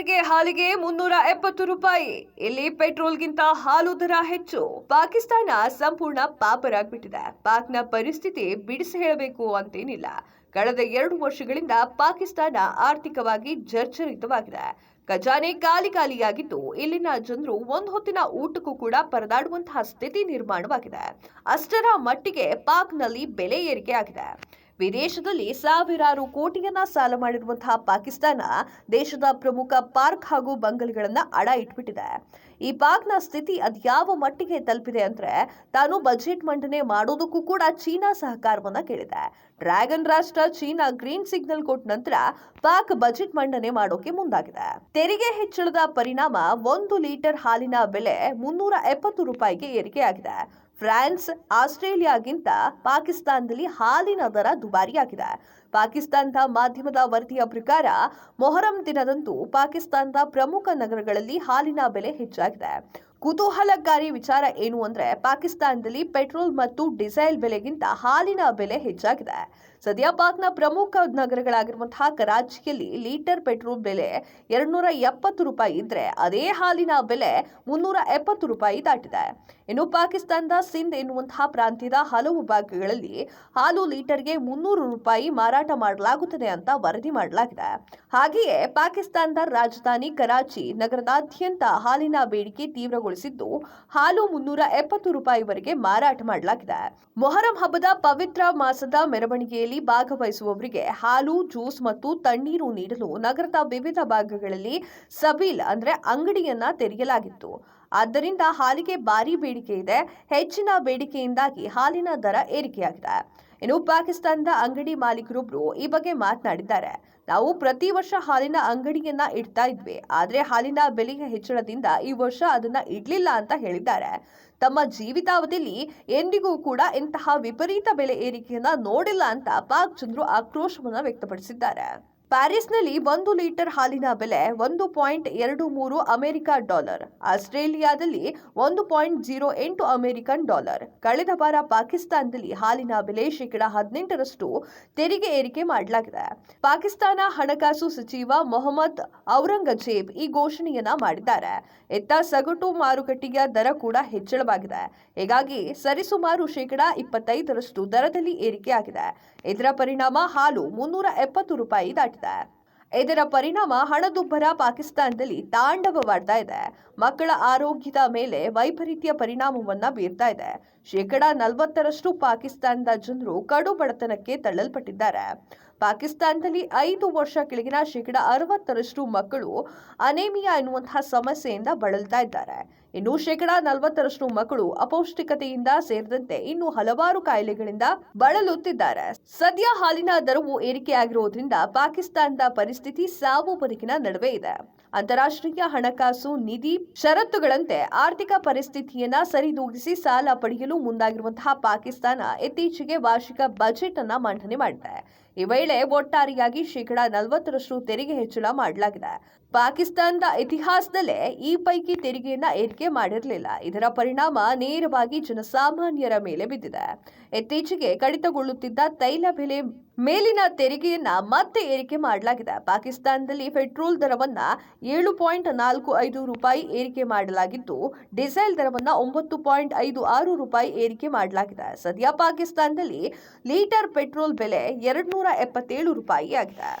ಲೀಟರ್ಗೆ ಹಾಲಿಗೆ ಮುನ್ನೂರ ಎಪ್ಪತ್ತು ರೂಪಾಯಿ. ಇಲ್ಲಿ ಪೆಟ್ರೋಲ್ಗಿಂತ ಹಾಲು ದರ ಹೆಚ್ಚು. ಪಾಕಿಸ್ತಾನ ಸಂಪೂರ್ಣ ಪಾಪರಾಗ್ಬಿಟ್ಟಿದೆ. ಪಾಕ್ನ ಪರಿಸ್ಥಿತಿ ಬಿಡಿಸಿ ಹೇಳಬೇಕು ಅಂತೇನಿಲ್ಲ. ಕಳೆದ ಎರಡು ವರ್ಷಗಳಿಂದ ಪಾಕಿಸ್ತಾನ ಆರ್ಥಿಕವಾಗಿ ಜರ್ಜರಿತವಾಗಿದೆ. ಖಜಾನೆ ಖಾಲಿ ಖಾಲಿಯಾಗಿದ್ದು, ಇಲ್ಲಿನ ಜನರು ಒಂದು ಹೊತ್ತಿನ ಊಟಕ್ಕೂ ಕೂಡ ಪರದಾಡುವಂತಹ ಸ್ಥಿತಿ ನಿರ್ಮಾಣವಾಗಿದೆ. ಅಷ್ಟರ ಮಟ್ಟಿಗೆ ಪಾಕ್ನಲ್ಲಿ ಬೆಲೆ ಏರಿಕೆ ಆಗಿದೆ. ವಿದೇಶದಲ್ಲಿ ಸಾವಿರಾರು ಕೋಟಿಯನ್ನ ಸಾಲ ಮಾಡಿರುವಂತಹ ಪಾಕಿಸ್ತಾನ ದೇಶದ ಪ್ರಮುಖ ಪಾರ್ಕ್ ಹಾಗೂ ಬಂಗಲ್ಗಳನ್ನ ಅಡ ಇಟ್ಬಿಟ್ಟಿದೆ. ಈ ಪಾಕ್ನ ಸ್ಥಿತಿ ಅದ್ಯಾವ ಮಟ್ಟಿಗೆ ತಲುಪಿದೆ ಅಂದ್ರೆ ತಾನು ಬಜೆಟ್ ಮಂಡನೆ ಮಾಡೋದಕ್ಕೂ ಕೂಡ ಚೀನಾ ಸಹಕಾರವನ್ನ ಕೇಳಿದೆ. ಡ್ರ್ಯಾಗನ್ ರಾಷ್ಟ್ರ ಚೀನಾ ಗ್ರೀನ್ ಸಿಗ್ನಲ್ ಕೊಟ್ಟ ನಂತರ ಪಾಕ್ ಬಜೆಟ್ ಮಂಡನೆ ಮಾಡೋಕೆ ಮುಂದಾಗಿದೆ. ತೆರಿಗೆ ಹೆಚ್ಚಳದ ಪರಿಣಾಮ ಒಂದು ಲೀಟರ್ ಹಾಲಿನ ಬೆಲೆ ಮುನ್ನೂರ ಎಪ್ಪತ್ತು ರೂಪಾಯಿಗೆ ಏರಿಕೆಯಾಗಿದೆ. ಫ್ರಾನ್ಸ್, ಆಸ್ಟ್ರೇಲಿಯಾಗಿಂತ ಪಾಕಿಸ್ತಾನದಲ್ಲಿ ಹಾಲಿನ ದರ ದುಬಾರಿಯಾಗಿದೆ. ಪಾಕಿಸ್ತಾನದ ಮಾಧ್ಯಮದ ವರದಿಯ ಪ್ರಕಾರ, ಮೊಹರಂ ದಿನದಂದು ಪಾಕಿಸ್ತಾನದ ಪ್ರಮುಖ ನಗರಗಳಲ್ಲಿ ಹಾಲಿನ ಬೆಲೆ ಹೆಚ್ಚಾಗಿದೆ. ಕುತೂಹಲಕಾರಿ ವಿಚಾರ ಏನು ಅಂದ್ರೆ ಪಾಕಿಸ್ತಾನದಲ್ಲಿ ಪೆಟ್ರೋಲ್ ಮತ್ತು ಡೀಸೆಲ್ ಬೆಲೆಗಿಂತ ಹಾಲಿನ ಬೆಲೆ ಹೆಚ್ಚಾಗಿದೆ. ಸದ್ಯ ಪಾಕ್ನ ಪ್ರಮುಖ ನಗರಗಳಾಗಿರುವಂತಹ ಕರಾಚಿಯಲ್ಲಿ ಲೀಟರ್ ಪೆಟ್ರೋಲ್ ಬೆಲೆ ಎರಡ್ನೂರ ಎಪ್ಪತ್ತು ರೂಪಾಯಿ ಇದ್ರೆ ಅದೇ ಹಾಲಿನ ಬೆಲೆ ಮುನ್ನೂರ ಎಪ್ಪತ್ತು ರೂಪಾಯಿ ದಾಟಿದೆ. ಇನ್ನು ಪಾಕಿಸ್ತಾನದ ಸಿಂಧ್ ಎನ್ನುವಂತಹ ಪ್ರಾಂತ್ಯದ ಹಲವು ಭಾಗಗಳಲ್ಲಿ ಹಾಲು ಲೀಟರ್ಗೆ ಮುನ್ನೂರು ರೂಪಾಯಿ ಮಾರಾಟ ಮಾಡಲಾಗುತ್ತದೆ ಅಂತ ವರದಿ ಮಾಡಲಾಗಿದೆ. ಹಾಗೆಯೇ ಪಾಕಿಸ್ತಾನದ ರಾಜಧಾನಿ ಕರಾಚಿ ನಗರದಾದ್ಯಂತ ಹಾಲಿನ ಬೇಡಿಕೆ ತೀವ್ರಗೊಳಿಸಿದ್ದು ಹಾಲು ಮುನ್ನೂರ ಎಪ್ಪತ್ತು ರೂಪಾಯಿವರೆಗೆ ಮಾರಾಟ ಮಾಡಲಾಗಿದೆ. ಮೊಹರಂ ಹಬ್ಬದ ಪವಿತ್ರ ಮಾಸದ ಮೆರವಣಿಗೆಯಲ್ಲಿ ಭಾಗವಹಿಸುವವರಿಗೆ ಹಾಲು, ಜ್ಯೂಸ್ ಮತ್ತು ತಣ್ಣೀರು ನೀಡಲು ನಗರದ ವಿವಿಧ ಭಾಗಗಳಲ್ಲಿ ಸಬೀಲ್ ಅಂದ್ರೆ ಅಂಗಡಿಯನ್ನ ತೆರೆಯಲಾಗಿತ್ತು. ಆದ್ದರಿಂದ ಹಾಲಿಗೆ ಭಾರಿ ಬೇಡಿಕೆ ಇದೆ. ಹೆಚ್ಚಿನ ಬೇಡಿಕೆಯಿಂದಾಗಿ ಹಾಲಿನ ದರ ಏರಿಕೆಯಾಗಿದೆ. ಇನ್ನು ಪಾಕಿಸ್ತಾನದ ಅಂಗಡಿ ಮಾಲೀಕರೊಬ್ರು ಈ ಬಗ್ಗೆ ಮಾತನಾಡಿದ್ದಾರೆ. ನಾವು ಪ್ರತಿ ವರ್ಷ ಹಾಲಿನ ಅಂಗಡಿಯನ್ನ ಇಡ್ತಾ ಇದ್ವಿ. ಆದ್ರೆ ಹಾಲಿನ ಬೆಲೆಯ ಹೆಚ್ಚಳದಿಂದ ಈ ವರ್ಷ ಅದನ್ನ ಇಡ್ಲಿಲ್ಲ ಅಂತ ಹೇಳಿದ್ದಾರೆ. ತಮ್ಮ ಜೀವಿತಾವಧಿಯಲ್ಲಿ ಎಂದಿಗೂ ಕೂಡ ಇಂತಹ ವಿಪರೀತ ಬೆಲೆ ಏರಿಕೆಯನ್ನ ನೋಡಿಲ್ಲ ಅಂತ ಪಾಕ್ ಜನರು ಆಕ್ರೋಶವನ್ನ ವ್ಯಕ್ತಪಡಿಸಿದ್ದಾರೆ. ಪ್ಯಾರಿಸ್ನಲ್ಲಿ ಒಂದು ಲೀಟರ್ ಹಾಲಿನ ಬೆಲೆ ಒಂದು ಪಾಯಿಂಟ್ ಎರಡು ಮೂರು ಅಮೆರಿಕ ಡಾಲರ್, ಆಸ್ಟ್ರೇಲಿಯಾದಲ್ಲಿ ಒಂದು ಪಾಯಿಂಟ್ ಜೀರೋ ಎಂಟು ಅಮೆರಿಕನ್ ಡಾಲರ್. ಕಳೆದ ವಾರ ಪಾಕಿಸ್ತಾನದಲ್ಲಿ ಹಾಲಿನ ಬೆಲೆ ಶೇಕಡ ಹದಿನೆಂಟರಷ್ಟು ತೆರಿಗೆ ಏರಿಕೆ ಮಾಡಲಾಗಿದೆ. ಪಾಕಿಸ್ತಾನ ಹಣಕಾಸು ಸಚಿವ ಮೊಹಮ್ಮದ್ ಔರಂಗಜೇಬ್ ಈ ಘೋಷಣೆಯನ್ನ ಮಾಡಿದ್ದಾರೆ. ಇತ್ತ ಸಗಟು ಮಾರುಕಟ್ಟೆಯ ದರ ಕೂಡ ಹೆಚ್ಚಳವಾಗಿದೆ. ಹೀಗಾಗಿ ಸರಿಸುಮಾರು ಶೇಕಡ ಇಪ್ಪತ್ತೈದರಷ್ಟು ದರದಲ್ಲಿ ಏರಿಕೆಯಾಗಿದೆ. ಇದರ ಪರಿಣಾಮ ಹಾಲು ಮುನ್ನೂರ ಎಪ್ಪತ್ತು ರೂಪಾಯಿ ದಾಟಿದೆ. ಇದರ ಪರಿಣಾಮ ಹಣದುಬ್ಬರ ಪಾಕಿಸ್ತಾನದಲ್ಲಿ ತಾಂಡವವಾಡ್ತಾ ಇದೆ. ಮಕ್ಕಳ ಆರೋಗ್ಯದ ಮೇಲೆ ವೈಪರೀತ್ಯ ಪರಿಣಾಮವನ್ನ ಬೀರ್ತಾ ಇದೆ. ಶೇಕಡ ನಲವತ್ತರಷ್ಟು ಪಾಕಿಸ್ತಾನದ ಜನರು ಕಡು ಬಡತನಕ್ಕೆ ತಳ್ಳಲ್ಪಟ್ಟಿದ್ದಾರೆ. ಪಾಕಿಸ್ತಾನದಲ್ಲಿ ಐದು ವರ್ಷ ಕೆಳಗಿನ ಶೇಕಡ ಅರವತ್ತರಷ್ಟು ಮಕ್ಕಳು ಅನೇಮಿಯಾ ಎನ್ನುವಂತಹ ಸಮಸ್ಯೆಯಿಂದ ಬಳಲ್ತಾ ಇದ್ದಾರೆ. ಇನ್ನು ಶೇಕಡಾ ನಲವತ್ತರಷ್ಟು ಮಕ್ಕಳು ಅಪೌಷ್ಟಿಕತೆಯಿಂದ ಸೇರಿದಂತೆ ಇನ್ನು ಹಲವಾರು ಕಾಯಿಲೆಗಳಿಂದ ಬಳಲುತ್ತಿದ್ದಾರೆ. ಸದ್ಯ ಹಾಲಿನ ದರವು ಏರಿಕೆಯಾಗಿರುವುದರಿಂದ ಪಾಕಿಸ್ತಾನದ ಪರಿಸ್ಥಿತಿ ಸಾವು ಬದುಕಿನ ನಡುವೆ ಇದೆ. ಅಂತಾರಾಷ್ಟ್ರೀಯ ಹಣಕಾಸು ನಿಧಿ ಷರತ್ತುಗಳಂತೆ ಆರ್ಥಿಕ ಪರಿಸ್ಥಿತಿಯನ್ನ ಸರಿದೂಗಿಸಿ ಸಾಲ ಪಡೆಯಲು ಮುಂದಾಗಿರುವಂತಹ ಪಾಕಿಸ್ತಾನ ಇತ್ತೀಚೆಗೆ ವಾರ್ಷಿಕ ಬಜೆಟ್ ಅನ್ನ ಮಂಡನೆ ಮಾಡಿದೆ. ಈ ವೇಳೆ ಒಟ್ಟಾರೆಯಾಗಿ ಶೇಕಡಾ ನಲವತ್ತರಷ್ಟು ತೆರಿಗೆ ಹೆಚ್ಚಳ ಮಾಡಲಾಗಿದೆ. ಪಾಕಿಸ್ತಾನದ ಇತಿಹಾಸದಲ್ಲೇ ಈ ಪೈಕಿ ತೆರಿಗೆಯನ್ನ ಏರಿಕೆ ಮಾಡಿರಲಿಲ್ಲ. ಇದರ ಪರಿಣಾಮ ನೇರವಾಗಿ ಜನಸಾಮಾನ್ಯರ ಮೇಲೆ ಬಿದ್ದಿದೆ. ಇತ್ತೀಚೆಗೆ ಕಡಿತಗೊಳ್ಳುತ್ತಿದ್ದ ತೈಲ ಬೆಲೆ ಮೇಲಿನ ತೆರಿಗೆಯನ್ನ ಮತ್ತೆ ಏರಿಕೆ ಮಾಡಲಾಗಿದೆ. ಪಾಕಿಸ್ತಾನದಲ್ಲಿ ಪೆಟ್ರೋಲ್ ದರವನ್ನ ಏಳು ಪಾಯಿಂಟ್ ನಾಲ್ಕು ಐದು ರೂಪಾಯಿ ಏರಿಕೆ ಮಾಡಲಾಗಿದ್ದು, ಡೀಸೆಲ್ ದರವನ್ನ ಒಂಬತ್ತು ಪಾಯಿಂಟ್ ಐದು ಆರು ರೂಪಾಯಿ ಏರಿಕೆ ಮಾಡಲಾಗಿದೆ. ಸದ್ಯ ಪಾಕಿಸ್ತಾನದಲ್ಲಿ ಲೀಟರ್ ಪೆಟ್ರೋಲ್ ಬೆಲೆ ಎರಡು ನೂರ ಎಪ್ಪತ್ತೇಳು ರೂಪಾಯಿ ಆಗಿದೆ